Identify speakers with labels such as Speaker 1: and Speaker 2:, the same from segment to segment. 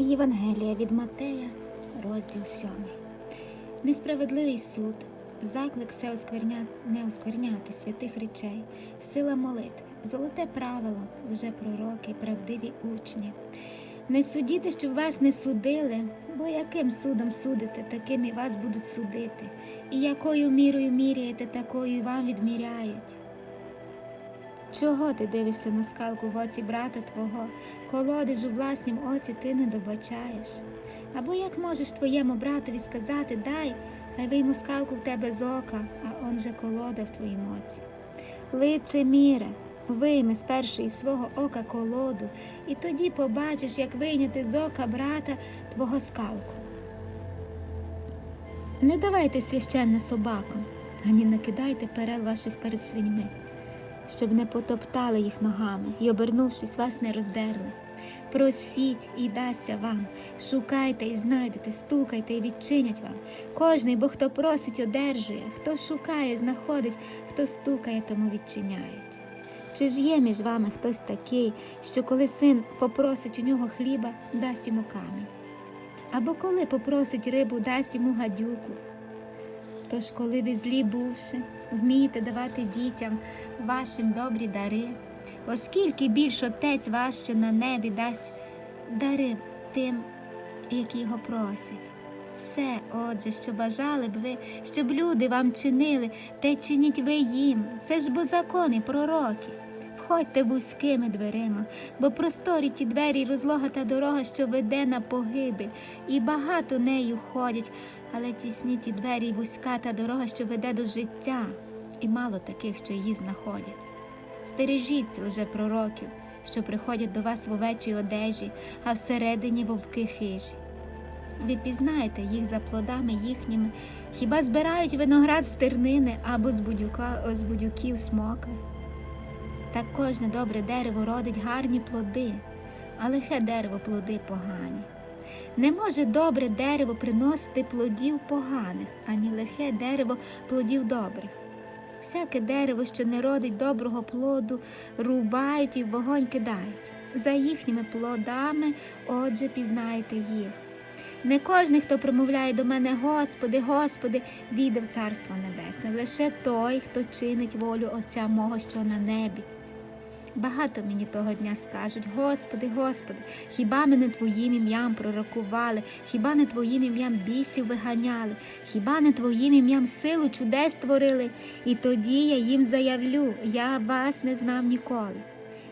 Speaker 1: Євангелія від Матея, розділ 7. Несправедливий суд, заклик все оскверня... не оскверняти святих речей, сила молитви, золоте правило, лжепророки, правдиві учні. Не судіте, щоб вас не судили, бо яким судом судите, таким і вас будуть судити, і якою мірою міряєте, такою вам відміряють. Чого ти дивишся на скалку в оці брата твого, колодиш у власнім оці ти не добачаєш? Або як можеш твоєму братові сказати, дай, хай вийму скалку в тебе з ока, а он же колода в твоїм оці. Лице міре, вийми спершу із свого ока колоду, і тоді побачиш, як вийняти з ока брата твого скалку. Не давайте священне собакам, ані не кидайте перел ваших перед свиньми щоб не потоптали їх ногами і, обернувшись, вас не роздерли. Просіть і дасться вам, шукайте і знайдете, стукайте і відчинять вам. Кожний, бо хто просить, одержує, хто шукає, знаходить, хто стукає, тому відчиняють. Чи ж є між вами хтось такий, що коли син попросить у нього хліба, дасть йому камінь? Або коли попросить рибу, дасть йому гадюку? Тож, коли ви злі бувши, вмієте давати дітям вашим добрі дари, оскільки більш отець ваш, що на небі дасть дари тим, які його просять. Все, отже, що бажали б ви, щоб люди вам чинили, те чиніть ви їм. Це ж бо закони, пророки. Входьте вузькими дверима, бо просторі ті двері розлога та дорога, що веде на погибель, і багато нею ходять, але тісні ті двері й вузька та дорога, що веде до життя, і мало таких, що її знаходять. Стережіться лже пророків, що приходять до вас в овечій одежі, а всередині вовки хижі. Ви пізнаєте їх за плодами їхніми, хіба збирають виноград з тернини або з, будюка, з будюків смока? Так кожне добре дерево родить гарні плоди, а лихе дерево плоди погані. Не може добре дерево приносити плодів поганих, ані лихе дерево плодів добрих. Всяке дерево, що не родить доброго плоду, рубають і в вогонь кидають. За їхніми плодами, отже, пізнаєте їх. Не кожен, хто промовляє до мене, Господи, Господи, віде в Царство Небесне, лише той, хто чинить волю Отця мого, що на небі. Багато мені того дня скажуть, Господи, Господи, хіба ми не Твоїм ім'ям пророкували, хіба не Твоїм ім'ям бісів виганяли, хіба не Твоїм ім'ям силу чудес творили? І тоді я їм заявлю, я вас не знав ніколи.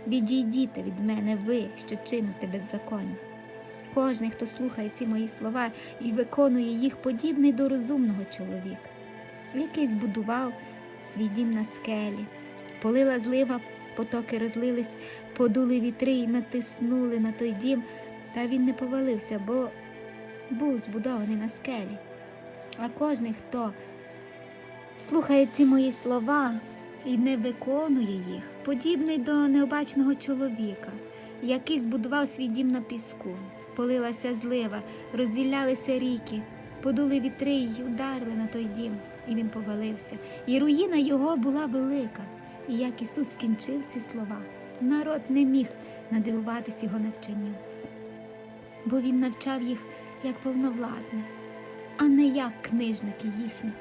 Speaker 1: Відійдіте від мене ви, що чините беззаконня. Кожний, хто слухає ці мої слова і виконує їх, подібний до розумного чоловіка, який збудував свій дім на скелі, полила злива, потоки розлились, подули вітри і натиснули на той дім, та він не повалився, бо був збудований на скелі. А кожний, хто слухає ці мої слова і не виконує їх, подібний до необачного чоловіка, який збудував свій дім на піску. Полилася злива, розділялися ріки, подули вітри й ударили на той дім, і він повалився. І руїна його була велика. І як Ісус скінчив ці слова, народ не міг надивуватись його навчанню, бо Він навчав їх як повновладний, а не як книжники їхні.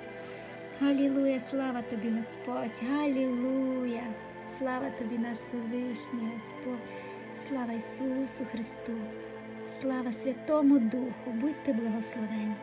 Speaker 1: Галілуя, слава тобі, Господь, Галілуя, слава тобі, наш Всевишній Господь, слава Ісусу Христу, слава Святому Духу, будьте благословені.